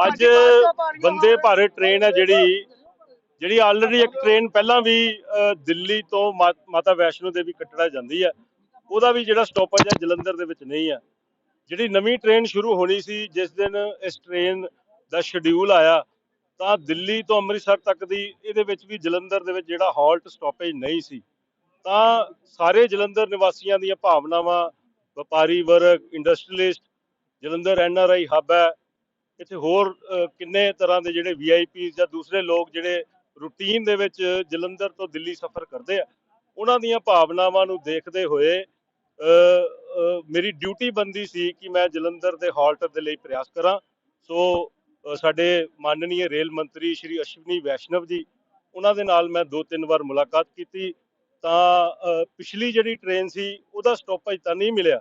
ਅੱਜ ਬੰਦੇ ਭਾਰਤ ਟ੍ਰੇਨ ਹੈ ਜਿਹੜੀ ਜਿਹੜੀ ਆਲਰੇਡੀ ਇੱਕ ਟ੍ਰੇਨ ਪਹਿਲਾਂ ਵੀ ਦਿੱਲੀ ਤੋਂ ਮਾਤਾ ਵੈਸ਼ਨੋ ਦੇਵੀ ਕਟੜਾ ਜਾਂਦੀ ਹੈ ਉਹਦਾ ਵੀ ਜਿਹੜਾ ਸਟਾਪੇਜ ਹੈ ਜਲੰਧਰ ਦੇ ਵਿੱਚ ਨਹੀਂ ਹੈ ਜਿਹੜੀ ਨਵੀਂ ਟ੍ਰੇਨ ਸ਼ੁਰੂ ਹੋਣੀ ਸੀ ਜਿਸ ਦਿਨ ਇਸ ਟ੍ਰੇਨ ਦਾ ਸ਼ਡਿਊਲ ਆਇਆ ਤਾਂ ਦਿੱਲੀ ਤੋਂ ਅੰਮ੍ਰਿਤਸਰ ਤੱਕ ਦੀ ਇਹਦੇ ਵਿੱਚ ਵੀ ਜਲੰਧਰ ਦੇ ਵਿੱਚ ਜਿਹੜਾ ਹਾਲਟ ਸਟਾਪੇਜ ਨਹੀਂ ਸੀ। ਤਾਂ ਸਾਰੇ ਜਲੰਧਰ ਨਿਵਾਸੀਆਂ ਦੀਆਂ ਭਾਵਨਾਵਾਂ ਵਪਾਰੀ ਵਰਗ ਇੰਡਸਟਰੀਲਿਸਟ ਜਲੰਧਰ ਐਨਆਰਆਈ ਹੱਬ ਹੈ ਇੱਥੇ ਹੋਰ ਕਿੰਨੇ ਤਰ੍ਹਾਂ ਦੇ ਜਿਹੜੇ ਵੀਆਈਪੀ ਜਾਂ ਦੂਸਰੇ ਲੋਕ ਜਿਹੜੇ ਰੂਟੀਨ ਦੇ ਵਿੱਚ ਜਲੰਧਰ ਤੋਂ ਦਿੱਲੀ ਸਫ਼ਰ ਕਰਦੇ ਆ, ਉਹਨਾਂ ਦੀਆਂ ਭਾਵਨਾਵਾਂ ਨੂੰ ਦੇਖਦੇ ਹੋਏ ਮੇਰੀ ਡਿਊਟੀ ਬੰਦੀ ਸੀ ਕਿ ਮੈਂ ਜਲੰਧਰ ਦੇ ਹਾਲਟ ਦੇ ਲਈ ਪ੍ਰਯਾਸ ਕਰਾਂ। ਸੋ ਸਾਡੇ ਮਾਨਨੀय ਰੇਲ ਮੰਤਰੀ ਸ਼੍ਰੀ ਅਸ਼ਵਨੀ ਵੈਸ਼ਨਵ ਜੀ, ਉਹਨਾਂ ਦੇ ਨਾਲ ਮੈਂ ਦੋ ਤਿੰਨ ਵਾਰ ਮੁਲਾਕਾਤ ਕੀਤੀ। ਤਾਂ ਪਿਛਲੀ ਜਿਹੜੀ ਟ੍ਰੇਨ ਸੀ, ਉਹਦਾ ਸਟਾਪੇਜ ਤਾਂ ਨਹੀਂ ਮਿਲਿਆ।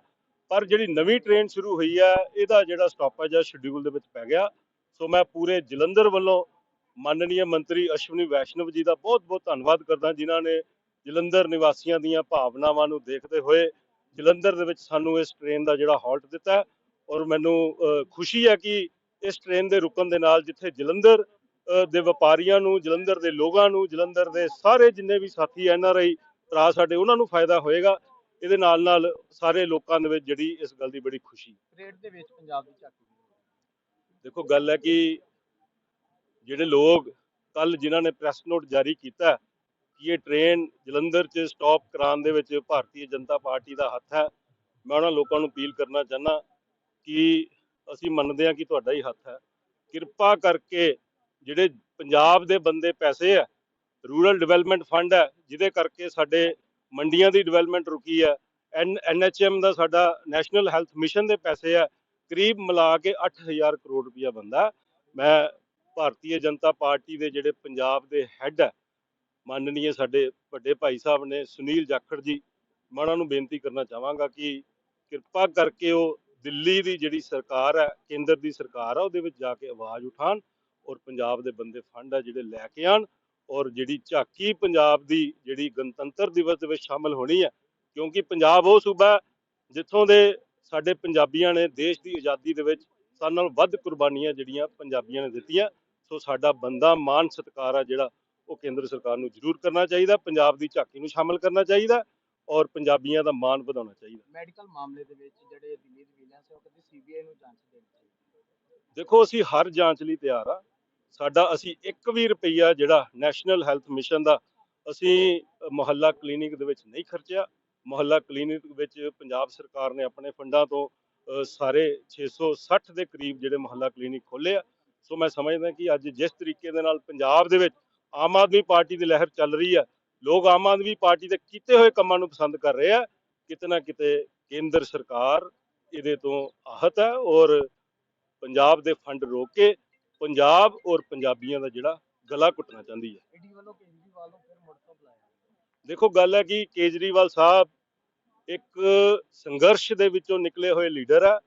ਪਰ ਜਿਹੜੀ ਨਵੀਂ ਟ੍ਰੇਨ ਸ਼ੁਰੂ ਹੋਈ ਹੈ ਇਹਦਾ ਜਿਹੜਾ ਸਟਾਪੇਜ ਹੈ ਸ਼ਡਿਊਲ ਦੇ ਵਿੱਚ ਪੈ ਗਿਆ। ਸੋ ਮੈਂ ਪੂਰੇ ਜਲੰਧਰ ਵੱਲੋਂ ਮਾਨਨੀय ਮੰਤਰੀ ਅਸ਼ਵਨੀ ਵੈਸ਼ਨਵ ਜੀ ਦਾ ਬਹੁਤ-ਬਹੁਤ ਧੰਨਵਾਦ ਕਰਦਾ, ਜਿਨ੍ਹਾਂ ਨੇ ਜਲੰਧਰ ਨਿਵਾਸੀਆਂ ਦੀਆਂ ਭਾਵਨਾਵਾਂ ਨੂੰ ਦੇਖਦੇ ਹੋਏ ਜਲੰਧਰ ਦੇ ਵਿੱਚ ਸਾਨੂੰ ਇਸ ਟ੍ਰੇਨ ਦਾ ਜਿਹੜਾ ਹਾਲਟ ਦਿੱਤਾ ਔਰ ਮੈਨੂੰ ਖੁਸ਼ੀ ਹੈ ਕਿ ਇਸ ਟ੍ਰੇਨ ਦੇ ਰੁਕਣ ਦੇ ਨਾਲ ਜਿੱਥੇ ਜਲੰਧਰ ਦੇ ਵਪਾਰੀਆਂ ਨੂੰ, ਜਲੰਧਰ ਦੇ ਲੋਕਾਂ ਨੂੰ, ਜਲੰਧਰ ਦੇ ਸਾਰੇ ਜਿੰਨੇ ਵੀ ਸਾਥੀ ਐਨ ਆਰ ਆਈ ਭਰਾ ਸਾਡੇ, ਉਹਨਾਂ ਨੂੰ ਫਾਇਦਾ ਹੋਏਗਾ। ਇਹਦੇ ਨਾਲ ਨਾਲ ਸਾਰੇ ਲੋਕਾਂ ਦੇ ਵਿੱਚ ਜਿਹੜੀ ਇਸ ਗੱਲ ਦੀ ਬੜੀ ਖੁਸ਼ੀ ਪਰੇਡ ਦੇ ਵਿੱਚ ਪੰਜਾਬ ਦੀ ਝਾਕੀ ਦੇਖੋ ਗੱਲ ਹੈ ਕਿ ਜਿਹੜੇ ਲੋਕ ਕੱਲ ਜਿਨ੍ਹਾਂ ਨੇ ਪ੍ਰੈਸ ਨੋਟ ਜਾਰੀ ਕੀਤਾ ਕਿ ਇਹ ਟ੍ਰੇਨ ਜਲੰਧਰ 'ਚ ਸਟਾਪ ਕਰਾਉਣ ਦੇ ਵਿੱਚ ਭਾਰਤੀ ਜਨਤਾ ਪਾਰਟੀ ਦਾ ਹੱਥ ਹੈ ਮੈਂ ਉਹਨਾਂ ਲੋਕਾਂ ਨੂੰ ਅਪੀਲ ਕਰਨਾ ਚਾਹਨਾ ਕਿ ਅਸੀਂ ਮੰਨਦੇ ਹਾਂ ਕਿ ਤੁਹਾਡਾ ਹੀ ਹੱਥ ਹੈ। ਕਿਰਪਾ ਕਰਕੇ ਜਿਹੜੇ ਪੰਜਾਬ ਦੇ ਬੰਦੇ ਪੈਸੇ ਹੈ ਰੂਰਲ ਡਿਵੈਲਪਮੈਂਟ ਫੰਡ ਹੈ ਜਿਹਦੇ ਕਰਕੇ ਸਾਡੇ ਮੰਡੀਆਂ ਦੀ ਡਿਵੈਲਪਮੈਂਟ ਰੁਕੀ ਹੈ ਐਨ, ਐਨਐਚਐਮ ਦਾ ਸਾਡਾ ਨੈਸ਼ਨਲ ਹੈਲਥ ਮਿਸ਼ਨ ਦੇ ਪੈਸੇ ਹੈ ਕਰੀਬ ਮਿਲਾ ਕੇ 8000 ਕਰੋੜ ਰੁਪਇਆ ਬੰਦਾ ਮੈਂ ਭਾਰਤੀ ਜਨਤਾ ਪਾਰਟੀ ਦੇ ਜਿਹੜੇ ਪੰਜਾਬ ਦੇ ਹੈੱਡ ਹੈ ਮਾਨਨੀय ਸਾਡੇ ਵੱਡੇ ਭਾਈ ਸਾਹਿਬ ਨੇ ਸੁਨੀਲ ਜਾਖੜ ਜੀ, ਮੈਂ ਉਹਨਾਂ ਨੂੰ ਬੇਨਤੀ ਕਰਨਾ ਚਾਹਾਂਗਾ ਕਿ ਕਿਰਪਾ ਕਰਕੇ ਉਹ ਦਿੱਲੀ ਦੀ ਜਿਹੜੀ ਸਰਕਾਰ ਹੈ ਕੇਂਦਰ ਦੀ ਸਰਕਾਰ ਹੈ ਉਹਦੇ ਵਿੱਚ ਜਾ ਕੇ ਆਵਾਜ਼ ਉਠਾਣ ਔਰ ਪੰਜਾਬ ਦੇ ਬੰਦੇ ਫੰਡ ਹੈ ਜਿਹੜੇ ਲੈ ਕੇ ਆਣ ਔਰ ਜਿਹੜੀ ਝਾਕੀ ਪੰਜਾਬ ਦੀ ਜਿਹੜੀ ਗਣਤੰਤਰ ਦਿਵਸ ਦੇ ਵਿੱਚ ਸ਼ਾਮਲ ਹੋਣੀ ਹੈ ਕਿਉਂਕਿ ਪੰਜਾਬ ਉਹ ਸੂਬਾ ਜਿੱਥੋਂ ਦੇ ਸਾਡੇ ਪੰਜਾਬੀਆਂ ਨੇ ਦੇਸ਼ ਦੀ ਆਜ਼ਾਦੀ ਦੇ ਵਿੱਚ ਸਾਡੇ ਨਾਲ ਵੱਧ ਕੁਰਬਾਨੀਆਂ ਜਿਹੜੀਆਂ ਪੰਜਾਬੀਆਂ ਨੇ ਦਿੱਤੀਆਂ ਸੋ ਸਾਡਾ ਬੰਦਾ ਮਾਨ ਸਤਿਕਾਰ ਆ ਜਿਹੜਾ ਉਹ ਕੇਂਦਰ ਸਰਕਾਰ ਨੂੰ ਜ਼ਰੂਰ ਕਰਨਾ ਚਾਹੀਦਾ ਪੰਜਾਬ ਦੀ ਝਾਕੀ ਨੂੰ ਸ਼ਾਮਲ ਕਰਨਾ ਚਾਹੀਦਾ ਔਰ ਪੰਜਾਬੀਆਂ ਦਾ ਮਾਣ ਵਧਾਉਣਾ ਚਾਹੀਦਾ। ਮੈਡੀਕਲ ਮਾਮਲੇ ਦੇ ਵਿੱਚ ਜਿਹੜੇ ਦਿੱਲੀ ਦੇ ਹੈ ਉਹ ਕਹਿੰਦੀ ਸੀਬੀਆਈ ਨੂੰ ਜਾਂਚ ਦੇਣੀ ਚਾਹੀਦੀ ਦੇਖੋ ਅਸੀਂ ਹਰ ਜਾਂਚ ਲਈ ਤਿਆਰ ਆ। ਸਾਡਾ ਅਸੀਂ ਇੱਕ ਵੀ ਰੁਪਈਆ ਜਿਹੜਾ ਨੈਸ਼ਨਲ ਹੈਲਥ ਮਿਸ਼ਨ ਦਾ ਅਸੀਂ ਮੁਹੱਲਾ ਕਲੀਨਿਕ ਦੇ ਵਿੱਚ ਨਹੀਂ ਖਰਚਿਆ। ਮੁਹੱਲਾ ਕਲੀਨਿਕ ਵਿੱਚ ਪੰਜਾਬ ਸਰਕਾਰ ਨੇ ਆਪਣੇ ਫੰਡਾਂ ਤੋਂ ਅ, ਸਾਰੇ 660 ਦੇ ਕਰੀਬ ਜਿਹੜੇ ਮੁਹੱਲਾ ਕਲੀਨਿਕ ਖੋਲ੍ਹੇ ਆ। ਸੋ ਮੈਂ ਸਮਝਦਾ ਕਿ ਅੱਜ ਜਿਸ ਤਰੀਕੇ ਦੇ ਨਾਲ ਪੰਜਾਬ ਦੇ ਵਿੱਚ ਆਮ ਆਦਮੀ ਪਾਰਟੀ ਦੀ ਲਹਿਰ ਚੱਲ ਰਹੀ ਆ ਲੋਕ ਆਮ ਆਦਮੀ ਪਾਰਟੀ ਦੇ ਕੀਤੇ ਹੋਏ ਕੰਮਾਂ ਨੂੰ ਪਸੰਦ ਕਰ ਰਹੇ ਆ ਕਿਤੇ ਨਾ ਕਿਤੇ ਕੇਂਦਰ ਸਰਕਾਰ ਇਹਦੇ ਤੋਂ ਆਹਤ ਹੈ ਔਰ ਪੰਜਾਬ ਦੇ ਫੰਡ ਰੋਕ ਕੇ ਪੰਜਾਬ ਔਰ ਪੰਜਾਬੀਆਂ ਦਾ ਜਿਹੜਾ ਗਲਾ ਘੁੱਟਣਾ ਚਾਹੁੰਦੀ ਹੈ। ਈਡੀ ਵੱਲੋਂ ਕੇਜਰੀਵਾਲ ਨੂੰ ਫਿਰ ਮੁੜ ਤੋਂ ਬੁਲਾਇਆ ਦੇਖੋ ਗੱਲ ਹੈ ਕਿ ਕੇਜਰੀਵਾਲ ਸਾਹਿਬ ਇੱਕ ਸੰਘਰਸ਼ ਦੇ ਵਿੱਚੋਂ ਨਿਕਲੇ ਹੋਏ ਲੀਡਰ ਹੈ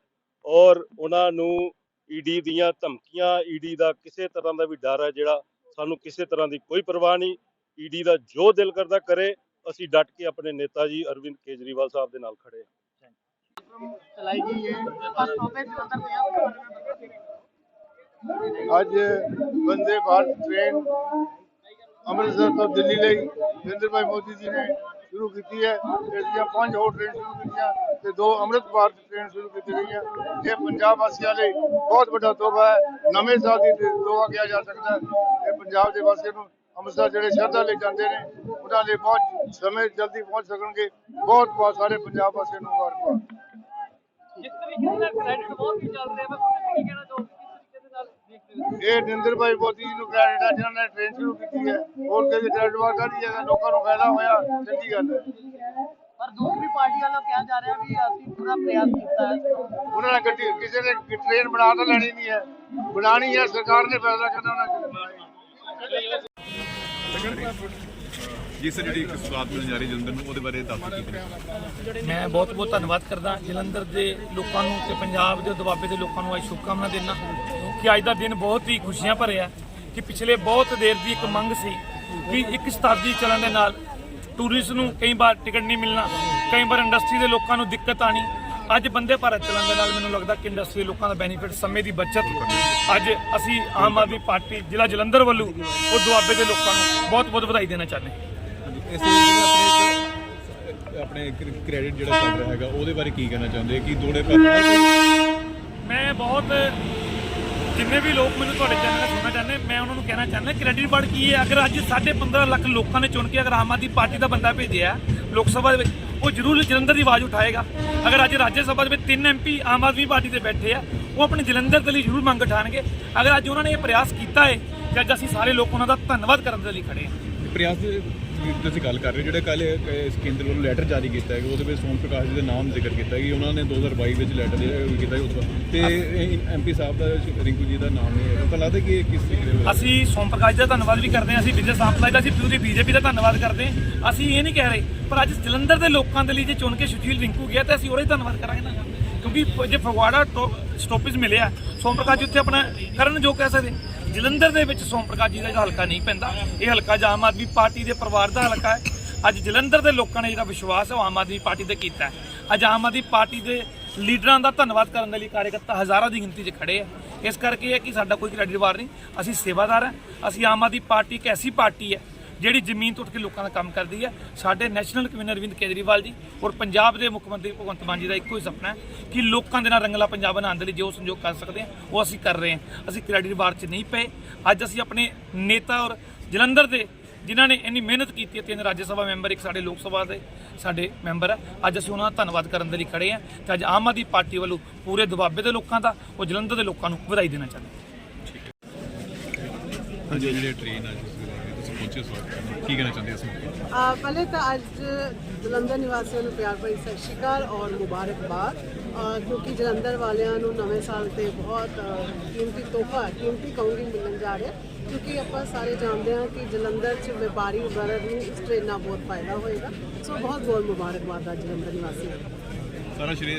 ਔਰ ਉਹਨਾਂ ਨੂੰ ਈਡੀ ਦੀਆਂ ਧਮਕੀਆਂ ਈਡੀ ਦਾ ਕਿਸੇ ਤਰ੍ਹਾਂ ਦਾ ਵੀ ਡਰ ਹੈ ਜਿਹੜਾ ਸਾਨੂੰ ਕਿਸੇ ਤਰ੍ਹਾਂ ਦੀ ਕੋਈ ਪਰਵਾਹ ਨਹੀਂ ਈਡੀ ਦਾ ਜੋ ਦਿਲ ਕਰਦਾ ਕਰੇ ਅਸੀਂ ਡਟ ਕੇ ਆਪਣੇ ਨੇਤਾ ਜੀ ਅਰਵਿੰਦ ਕੇਜਰੀਵਾਲ ਸਾਹਿਬ ਦੇ ਨਾਲ ਖੜੇ ਹਾਂ। ਚਲਾਈ ਗਈ ਹੈ। ਬਸ ਸਟਾਪੇਜ ਜਲੰਧਰ ਤੇ ਆ ਅੱਜ ਵੰਦੇ ਭਾਰਤ ਟ੍ਰੇਨ ਅੰਮ੍ਰਿਤਸਰ ਤੋਂ ਦਿੱਲੀ ਲਈ ਨਰਿੰਦਰ ਭਾਈ ਮੋਦੀ ਜੀ ਨੇ ਸ਼ੁਰੂ ਕੀਤੀ ਹੈ। ਇਸ ਦੀਆਂ ਪੰਜ ਹੋਰ ਟ੍ਰੇਨ ਸ਼ੁਰੂ ਕੀਤੀਆਂ ਤੇ ਦੋ ਅੰਮ੍ਰਿਤ ਭਾਰਤ ਟ੍ਰੇਨ ਸ਼ੁਰੂ ਕੀਤੀ ਗਈ ਇਹ ਪੰਜਾਬ ਵਾਸੀਆਂ ਲਈ ਬਹੁਤ ਵੱਡਾ ਤੋਹਫਾ ਹੈ। ਨਵੇਂ ਸਾਲ ਦੀ ਤੋਹਫਾ ਕਿਹਾ ਜਾ ਸਕਦਾ ਹੈ। ਇਹ ਪੰਜਾਬ ਦੇ ਵਾਸੀਆਂ ਨੂੰ ਅੰਮ੍ਰਿਤਸਰ ਜਿਹੜੇ ਸ਼ਰਧਾ ਲਈ ਜਾਂਦੇ ਨੇ, ਉਹਨਾਂ ਲਈ ਬਹੁਤ ਸਮੇਂ ਜਲਦੀ ਪਹੁੰਚ ਸਕਣਗੇ। ਬਹੁਤ ਬਹੁਤ ਸਾਰੇ ਪੰਜਾਬ ਵਾਸੀਆਂ ਨੂੰ ਮੁਬਾਰਕਬਾਦ। ਜਿਸ ਤਰੀਕੇ ਨਾਲ ਕ੍ਰੈਡਿਟ ਬਹੁਤ ਹੀ ਚੱਲ ਰਿਹਾ ਇਹ ਨਰਿੰਦਰ ਭਾਈ ਮੋਦੀ ਜੀ ਨੂੰ ਕ੍ਰੈਡਿਟ ਹੈ ਜਿਨ੍ਹਾਂ ਨੇ ਟ੍ਰੇਨ ਸ਼ੁਰੂ ਕੀਤੀ ਹੈ। ਹੋਰ ਕਿਸੇ ਕ੍ਰੈਡਿਟ ਵਾਰ ਦੀ ਜਗ੍ਹਾ ਲੋਕਾਂ ਨੂੰ ਫਾਇਦਾ ਹੋਇਆ ਚੰਗੀ ਗੱਲ ਹੈ। ਪਰ ਦੂਸਰੀ ਪਾਰਟੀ ਵੱਲੋਂ ਕਿਹਾ ਜਾ ਰਿਹਾ ਵੀ ਅਸੀਂ ਪੂਰਾ ਪ੍ਰਯਾਸ ਕੀਤਾ ਹੈ। ਉਹਨਾਂ ਨੇ ਗੱਡੀ ਕਿਸੇ ਨੇ ਟ੍ਰੇਨ ਬਣਾ ਤਾਂ ਲੈਣੀ ਨਹੀਂ ਹੈ। ਬਣਾਣੀ ਹੈ ਸਰਕਾਰ ਨੇ ਫੈਸਲਾ ਕਰਨਾ ਉਹਨਾਂ ਨੇ ਬਣਾਣੀ ਜਿਸ ਜਿਹੜੀ ਇੱਕ ਸਵਾਦ ਮਿਲਣ ਜਾ ਰਹੀ ਜਲੰਧਰ ਨੂੰ, ਉਹਦੇ ਬਾਰੇ ਦੱਸ ਦਿਓ ਮੈਂ ਬਹੁਤ ਬਹੁਤ ਧੰਨਵਾਦ ਕਰਦਾ ਜਲੰਧਰ ਦੇ ਲੋਕਾਂ ਨੂੰ ਤੇ ਪੰਜਾਬ ਦੇ ਦੁਆਬੇ ਦੇ ਲੋਕਾਂ ਨੂੰ ਅੱਜ ਸ਼ੁਭਕਾਮਨਾ ਦੇਣਾ ਕਿ ਅੱਜ ਦਾ ਦਿਨ ਬਹੁਤ ਹੀ ਖੁਸ਼ੀਆਂ ਭਰਿਆ ਕਿ ਪਿਛਲੇ ਬਹੁਤ ਦੇਰ ਦੀ ਇੱਕ ਮੰਗ ਸੀ ਕਿ ਇੱਕ ਸ਼ਤਾਬਦੀ ਚੱਲਣ ਦੇ ਨਾਲ ਟੂਰਿਸਟ ਨੂੰ ਕਈ ਵਾਰ ਟਿਕਟ ਨਹੀਂ ਮਿਲਣਾ, ਕਈ ਵਾਰ ਇੰਡਸਟਰੀ ਦੇ ਲੋਕਾਂ ਨੂੰ ਦਿੱਕਤ ਆਣੀ ਅੱਜ ਬੰਦੇ ਭਾਰਤ ਚੱਲਣ ਦੇ ਨਾਲ ਮੈਨੂੰ ਲੱਗਦਾ ਕਿ ਇੰਡਸਟਰੀ ਲੋਕਾਂ ਦਾ ਬੈਨੀਫਿਟ ਸਮੇਂ ਦੀ ਬਚਤ ਅੱਜ ਅਸੀਂ ਆਮ ਆਦਮੀ ਪਾਰਟੀ ਜ਼ਿਲ੍ਹਾ ਜਲੰਧਰ ਵੱਲੋਂ ਉਹ ਦੁਆਬੇ ਦੇ ਲੋਕਾਂ ਨੂੰ ਬਹੁਤ ਬਹੁਤ ਵਧਾਈ ਦੇਣਾ ਚਾਹੁੰਦੇ ਇਸ ਜਿਹੜੇ ਆਪਣੇ ਆਪਣੇ ਕ੍ਰੈਡਿਟ ਜਿਹੜਾ ਚੱਲ ਰਿਹਾ ਹੈਗਾ ਉਹਦੇ ਬਾਰੇ ਕੀ ਕਹਿਣਾ ਚਾਹੁੰਦੇ ਕਿ ਦੋੜੇ ਪਰ ਮੈਂ ਬਹੁਤ ਜਿੰਨੇ ਵੀ ਲੋਕ ਮੈਨੂੰ ਤੁਹਾਡੇ ਚੈਨਲ ਤੇ ਸੁਣਨਾ ਚਾਹੁੰਦੇ ਮੈਂ ਉਹਨਾਂ ਨੂੰ ਕਹਿਣਾ ਚਾਹੁੰਦਾ ਕ੍ਰੈਡਿਟ ਕਾਰਡ ਕੀ ਹੈ? ਅਗਰ ਅੱਜ 15.5 ਲੱਖ ਲੋਕਾਂ ਨੇ ਚੁਣ ਕੇ ਅਗਰ ਆਮ ਆਦਮੀ ਪਾਰਟੀ ਦਾ ਬੰਦਾ ਭੇਜਿਆ ਲੋਕ ਸਭਾ ਦੇ ਵਿੱਚ ਉਹ ਜ਼ਰੂਰ ਜਲੰਧਰ ਦੀ ਆਵਾਜ਼ ਉਠਾਏਗਾ। ਅਗਰ ਅੱਜ ਰਾਜ ਸਭਾ ਦੇ ਵਿੱਚ ਤਿੰਨ ਐਮਪੀ ਆਮ ਆਦਮੀ ਪਾਰਟੀ ਦੇ ਬੈਠੇ ਆ ਉਹ ਆਪਣੇ ਜਲੰਧਰ ਦੇ ਲਈ ਜ਼ਰੂਰ ਮੰਗ ਉਠਾਣਗੇ। ਅਗਰ ਅੱਜ ਉਹਨਾਂ ਨੇ ਇਹ ਪ੍ਰਯਾਸ ਕੀਤਾ ਹੈ ਅੱਜ ਅਸੀਂ ਸਾਰੇ ਲੋਕ ਉਹਨਾਂ ਦਾ ਧੰਨਵਾਦ ਕਰਨ ਦੇ ਲਈ ਖੜੇ ਹਾਂ। ਪ੍ਰਯਾਸ ਤੁਸੀਂ ਗੱਲ ਕਰ ਰਹੇ ਹੋ ਜਿਹੜੇ ਕੱਲ ਕੇਂਦਰ ਵੱਲੋਂ ਲੈਟਰ ਜਾਰੀ ਕੀਤਾ ਹੈ ਉਹਦੇ ਵਿੱਚ ਸੋਮ ਪ੍ਰਕਾਸ਼ ਜੀ ਦੇ ਨਾਮ ਜ਼ਿਕਰ ਕੀਤਾ ਕਿ ਉਹਨਾਂ ਨੇ 2022 ਵਿੱਚ ਲੈਟਰ ਕੀਤਾ ਸੀ ਉਸ ਤੋਂ ਐਮਪੀ ਸਾਹਿਬ ਦਾ ਰਿੰਕੂ ਜੀ ਦਾ ਨਾਮ ਨਹੀਂ ਹੈ ਤਾਂ ਲੱਗਦਾ ਕਿ ਇਹ ਕਿਸ ਤਰੀਕੇ ਦੇ ਅਸੀਂ ਸੋਮ ਪ੍ਰਕਾਸ਼ ਦਾ ਧੰਨਵਾਦ ਵੀ ਕਰਦੇ ਹਾਂ ਅਸੀਂ ਵਿਜੇ ਸਾਂਪਲਾ ਦਾ ਅਸੀਂ ਪੂਰੀ ਬੀਜੇਪੀ ਦਾ ਧੰਨਵਾਦ ਕਰਦੇ ਹਾਂ। ਅਸੀਂ ਇਹ ਨਹੀਂ ਕਹਿ ਰਹੇ ਪਰ ਅੱਜ ਜਲੰਧਰ ਦੇ ਲੋਕਾਂ ਦੇ ਲਈ ਜੇ ਚੁਣ ਕੇ ਸੁਸ਼ੀਲ ਰਿੰਕੂ ਗਿਆ ਤਾਂ ਅਸੀਂ ਉਹਦਾ ਧੰਨਵਾਦ ਕਰਾਂਗੇ ਨਾ। ਕਿਉਂਕਿ ਜੇ ਫਗਵਾੜਾ ਸਟੋਪੇਜ ਮਿਲਿਆ ਸੋਮ ਪ੍ਰਕਾਸ਼ ਜੀ ਉੱਥੇ ਆਪਣਾ ਕਰਨ ਜੋ ਕਹਿ ਸਕਦੇ। ਜਲੰਧਰ ਦੇ ਵਿੱਚ ਸੋਮ ਪ੍ਰਕਾਸ਼ ਜੀ ਦਾ ਜਿਹੜਾ ਹਲਕਾ ਨਹੀਂ ਪੈਂਦਾ, ਇਹ ਹਲਕਾ ਜਾਂ ਆਮ ਆਦਮੀ ਪਾਰਟੀ ਦੇ ਪਰਿਵਾਰ ਦਾ ਹਲਕਾ ਹੈ। ਅੱਜ ਜਲੰਧਰ ਦੇ ਲੋਕਾਂ ਨੇ ਜਿਹੜਾ ਵਿਸ਼ਵਾਸ ਹੈ, ਉਹ ਆਮ ਆਦਮੀ ਪਾਰਟੀ ਤੇ ਕੀਤਾ ਹੈ। ਅੱਜ ਆਮ ਆਦਮੀ ਪਾਰਟੀ ਦੇ ਲੀਡਰਾਂ ਦਾ ਧੰਨਵਾਦ ਕਰਨ ਦੇ ਲਈ ਕਾਰਜਕਰਤਾ ਹਜ਼ਾਰਾਂ ਦੀ ਗਿਣਤੀ 'ਚ ਖੜੇ ਆ। ਇਸ ਕਰਕੇ ਇਹ ਹੈ ਕਿ ਸਾਡਾ ਕੋਈ ਕ੍ਰੈਡਿਟ ਵਾਰ ਨਹੀਂ, ਅਸੀਂ ਸੇਵਾਦਾਰ ਹਾਂ। ਅਸੀਂ ਆਮ ਆਦਮੀ ਪਾਰਟੀ ਇੱਕ ਐਸੀ ਪਾਰਟੀ ਹੈ ਜਿਹੜੀ ਜ਼ਮੀਨ ਤੋਂ ਉੱਠ ਕੇ ਲੋਕਾਂ ਦਾ ਕੰਮ ਕਰਦੀ ਹੈ। ਸਾਡੇ ਨੈਸ਼ਨਲ ਕਨਵੀਨਰ ਅਰਵਿੰਦ ਕੇਜਰੀਵਾਲ ਜੀ ਔਰ ਪੰਜਾਬ ਦੇ ਮੁੱਖ ਮੰਤਰੀ ਭਗਵੰਤ ਮਾਨ ਜੀ ਦਾ ਇੱਕੋ ਹੀ ਸੁਪਨਾ ਹੈ ਕਿ ਲੋਕਾਂ ਦੇ ਨਾਲ ਰੰਗਲਾ ਪੰਜਾਬ ਬਣਾਉਣ ਦੇ ਲਈ ਜੋ ਸੰਯੋਗ ਕਰ ਸਕਦੇ ਹਾਂ, ਉਹ ਅਸੀਂ ਕਰ ਰਹੇ ਹਾਂ। ਅਸੀਂ ਕ੍ਰੈਡਿਟ ਵਾਰ 'ਚ ਨਹੀਂ ਪਏ। ਅੱਜ ਅਸੀਂ ਆਪਣੇ ਨੇਤਾ ਔਰ ਜਲੰਧਰ ਦੇ ਜਿਨ੍ਹਾਂ ਨੇ ਇੰਨੀ ਮਿਹਨਤ ਕੀਤੀ ਹੈ, ਤਿੰਨ ਰਾਜ ਸਭਾ ਮੈਂਬਰ, ਇੱਕ ਸਾਡੇ ਲੋਕ ਸਭਾ ਦੇ ਸਾਡੇ ਮੈਂਬਰ ਹੈ। ਅੱਜ ਅਸੀਂ ਉਹਨਾਂ ਦਾ ਧੰਨਵਾਦ ਕਰਨ ਦੇ ਲਈ ਖੜੇ ਹਾਂ ਤੇ ਅੱਜ ਆਮ ਆਦਮੀ ਪਾਰਟੀ ਵੱਲੋਂ ਪੂਰੇ ਦੁਆਬੇ ਦੇ ਲੋਕਾਂ ਦਾ ਉਹ ਜਲੰਧਰ ਦੇ ਲੋਕਾਂ ਨੂੰ ਵਧਾਈ ਦੇਣਾ ਚਾਹੁੰਦੇ ਹਾਂ। ਹਾਂਜੀ, ਜਿਹੜੇ ਟ੍ਰੇਨ ਅੱਜ ਤੁਸੀਂ ਪਹੁੰਚੇ ਸਵਾਗਤ ਕੀ ਕਹਿਣਾ ਚਾਹੁੰਦੇ ਅਸੀਂ ਆ, ਪਹਿਲੇ ਤਾਂ ਅੱਜ ਜਲੰਧਰ ਨਿਵਾਸੀਆਂ ਨੂੰ ਪਿਆਰ ਭਰੀ ਸਤਿ ਸ਼੍ਰੀ ਅਕਾਲ ਔਰ ਮੁਬਾਰਕਬਾਦ। ਕਿਉਂਕਿ ਜਲੰਧਰ ਵਾਲਿਆਂ ਨੂੰ ਨਵੇਂ ਸਾਲ ਤੇ ਬਹੁਤ ਕੀਮਤੀ ਤੋਹਫਾ ਕੀਮਤੀ ਕਹੂੰਗੀ ਮਿਲਣ ਜਾ ਰਿਹਾ। ਕਿਉਂਕਿ ਆਪਾਂ ਸਾਰੇ ਜਾਣਦੇ ਹਾਂ ਕਿ ਜਲੰਧਰ 'ਚ ਵਪਾਰੀ ਵਰਗ ਨੂੰ ਇਸ ਟ੍ਰੇਨ ਨਾਲ ਬਹੁਤ ਫਾਇਦਾ ਹੋਏਗਾ। ਸੋ ਬਹੁਤ ਬਹੁਤ ਮੁਬਾਰਕਬਾਦ ਆ ਜਲੰਧਰ ਨਿਵਾਸੀਆਂ ਨੂੰ। ਸਾਰਾ ਸ਼੍ਰੀ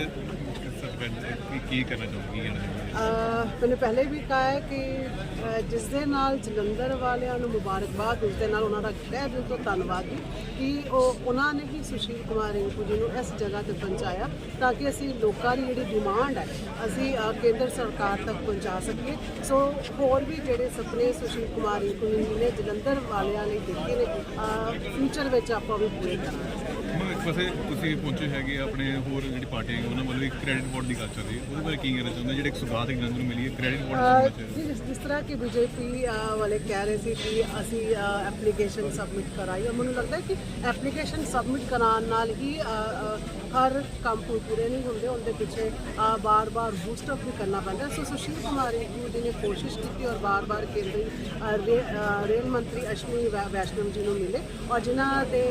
ਸਰਕਾਰ ਕੀ ਕੀ ਕਰਨਾ ਚਾਹੁੰਦੇ ਕੀ ਕਹਿਣਾ ਪਹਿਲੇ ਵੀ ਕਹਾ ਹੈ ਕਿ ਜਿਸ ਦੇ ਨਾਲ ਜਲੰਧਰ ਵਾਲਿਆਂ ਨੂੰ ਮੁਬਾਰਕਬਾਦ, ਉਸ ਦੇ ਨਾਲ ਉਹਨਾਂ ਦਾ ਤਹਿ ਦਿਲ ਤੋਂ ਧੰਨਵਾਦ ਵੀ ਕਿ ਉਹ, ਉਹਨਾਂ ਨੇ ਹੀ ਸੁਸ਼ੀਲ ਕੁਮਾਰ ਰਿੰਕੂ ਜੀ ਨੂੰ ਇਸ ਜਗ੍ਹਾ ਤੇ ਪਹੁੰਚਾਇਆ ਤਾਂ ਕਿ ਅਸੀਂ ਲੋਕਾਂ ਦੀ ਜਿਹੜੀ ਡਿਮਾਂਡ ਹੈ, ਅਸੀਂ ਕੇਂਦਰ ਸਰਕਾਰ ਤੱਕ ਪਹੁੰਚਾ ਸਕੀਏ। ਸੋ ਹੋਰ ਵੀ ਜਿਹੜੇ ਸੁਪਨੇ ਸੁਸ਼ੀਲ ਕੁਮਾਰ ਰਿੰਕੂ ਜੀ ਨੇ ਜਲੰਧਰ ਵਾਲਿਆਂ ਲਈ ਦੇਖੇ ਨੇ ਫਿਊਚਰ ਵਿੱਚ ਆਪਾਂ ਵੀ ਪੂਰੇ ਕਰਾਂਗੇ। ਇੱਕ ਪਾਸੇ ਤੁਸੀਂ ਪਹੁੰਚੇ ਹੈਗੇ ਆਪਣੇ ਹੋਰ ਜਿਹੜੀ ਪਾਰਟੀਆਂ ਹੈਗੀਆਂ, ਉਹਨਾਂ ਵੱਲੋਂ ਵੀ ਕ੍ਰੈਡਿਟ ਬੋਰਡ ਦੀ ਗੱਲ ਚੱਲ ਰਹੀ ਹੈ। ਉਹਦੇ ਬਾਰੇ ਕੀ ਕਹਿਣਾ ਚਾਹੁੰਦੇ ਜਿਹੜੇ ਇੱਕ ਸੁਗਾਤ ਇੱਕ ਨੂੰ ਮਿਲੀ ਹੈ ਕ੍ਰੈਡਿਟ ਬੋਰਡ ਚਾਹੀਦਾ ਜੀ ਜਿਸ ਤਰ੍ਹਾਂ ਕਿ ਬੀਜੇਪੀ ਵਾਲੇ ਕਹਿ ਰਹੇ ਸੀ ਕਿ ਅਸੀਂ ਐਪਲੀਕੇਸ਼ਨ ਸਬਮਿਟ ਕਰਾਈ ਮੈਨੂੰ ਲੱਗਦਾ ਹੈ ਕਿ ਐਪਲੀਕੇਸ਼ਨ ਸਬਮਿਟ ਕਰਾਉਣ ਨਾਲ ਹੀ ਹਰ ਕੰਮ ਪੂ- ਪੂਰੇ ਨਹੀਂ ਹੁੰਦੇ ਉਹਦੇ ਪਿੱਛੇ ਬਾਰ-ਬਾਰ ਬੂਸਟ ਅਪ ਵੀ ਕਰਨਾ ਪੈਂਦਾ। ਸੋ ਸੁਸ਼ੀਲ ਕੁਮਾਰ ਰਿੰਕੂ ਜੀ ਨੇ ਕੋਸ਼ਿਸ਼ ਕੀਤੀ ਔਰ ਬਾਰ-ਬਾਰ ਕੇਂਦਰੀ ਅਹ, ਰੇਲ ਮੰਤਰੀ ਅਸ਼ਵਨੀ ਵੈ- ਵੈਸ਼ਨਵ ਜੀ ਨੂੰ ਮਿਲੇ ਔਰ ਜਿਨ੍ਹਾਂ ਦੇ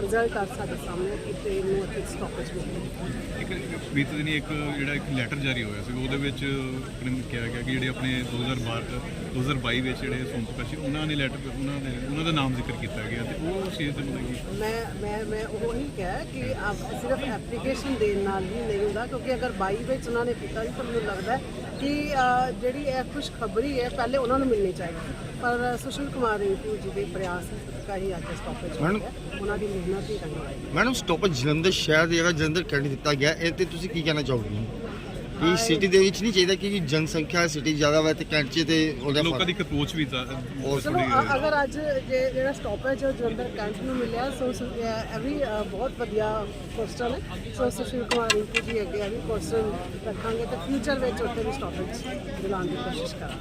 ਰਿਜ਼ਲਟ ਅੱਜ ਸਾਡੇ ਸਾਹਮਣੇ ਕਿ ਟ੍ਰੇਨ ਨੂੰ ਇੱਥੇ ਸਟਾਪੇਜ ਮਿਲੀ। ਇੱਕ ਬੀਤੇ ਦਿਨੀ ਇੱਕ ਜਿਹੜਾ ਇੱਕ ਲੈਟਰ ਜਾਰੀ ਹੋਇਆ ਸੀ ਉਹਦੇ ਵਿੱਚ ਕਿਹਾ ਗਿਆ ਕਿ ਜਿਹੜੇ ਆਪਣੇ 2012 2022 ਵਿੱਚ ਜਿਹੜੇ ਸੋਮ ਸੀ, ਉਹਨਾਂ ਨੇ ਲੈਟਰ ਉਹਨਾਂ ਦੇ ਉਹਨਾਂ ਦਾ ਨਾਮ ਜ਼ਿਕਰ ਕੀਤਾ ਗਿਆ ਤੇ ਉਹ ਚੀਜ਼ ਦੇ ਮਤਲਬ ਮੈਂ ਮੈਂ ਮੈਂ ਉਹ ਹੀ ਕਿਹਾ ਕਿ ਆਪ ਸਿਰਫ ਐਪਲੀਕੇਸ਼ਨ ਦੇਣ ਨਾਲ ਹੀ ਨਹੀਂ ਹੁੰਦਾ, ਕਿਉਂਕਿ ਅਗਰ 22 ਵਿੱਚ ਉਹਨਾਂ ਨੇ ਕੀਤਾ ਸੀ, ਤਾਂ ਮੈਨੂੰ ਲੱਗਦਾ ਕਿ ਜਿਹੜੀ ਇਹ ਖੁਸ਼ਖਬਰੀ ਹੈ, ਪਹਿਲੇ ਉਹਨਾਂ ਨੂੰ ਮਿਲਣੀ ਚਾਹੀਦੀ ਪਰ ਸੁਸ਼ੀਲ ਕੁਮਾਰ ਰਿੰਕੂ ਜੀ ਦੇ ਪ੍ਰਯਾਸ ਕਾ ਹੀ ਅੱਜ ਸਟਾਪੇਜ ਹੋ ਗਿਆ ਉਹਨਾਂ ਦੀ ਮਿਹਨਤ ਹੀ ਰੰਗ ਲਾਈ ਮੈਡਮ ਸਟਾਪ ਜਲੰਧਰ ਸ਼ਹਿਰ ਦੇ ਜਿਹੜਾ ਜਲੰਧਰ ਕੈਂਟ ਦਿੱਤਾ ਗਿਆ ਇਹ ਤੇ ਤੁਸੀਂ ਕੀ ਕਹਿਣਾ ਚਾਹੋਗੇ ਕਿ ਸਿਟੀ ਦੇ ਵਿੱਚ ਨਹੀਂ ਚਾਹੀਦਾ ਕਿ ਜਨਸੰਖਿਆ ਸਿਟੀ ਜ਼ਿਆਦਾ ਵਾ ਤੇ ਕੈਂਟ 'ਚ ਤੇ ਉਹਦਾ ਲੋਕਾਂ ਦੀ ਇੱਕ ਅਪਰੋਚ ਵੀ ਉਹ ਚਲੋ ਅ- ਅਗਰ ਅੱਜ ਜੇ ਜਿਹੜਾ ਸਟਾਪੇਜ ਹੈ ਜਲੰਧਰ ਕੈਂਟ ਨੂੰ ਮਿਲਿਆ ਸੋ ਸੋ ਇਹ ਇਹ ਵੀ ਅ, ਬਹੁਤ ਵਧੀਆ ਕੁਐਸਚਨ ਹੈ ਸੋ ਸੁਸ਼ੀਲ ਕੁਮਾਰ ਰਿੰਕੂ ਜੀ ਅੱਗੇ ਇਹ ਵੀ ਕੁਐਸਚਨ ਰੱਖਾਂਗੇ ਤੇ ਫਿਊਚਰ ਵਿੱਚ ਉੱਥੇ ਵੀ ਸਟਾਪੇਜ ਦਿਲਾਉਣ ਦੀ ਕੋਸ਼ਿਸ਼ ਕਰਾਂਗੇ।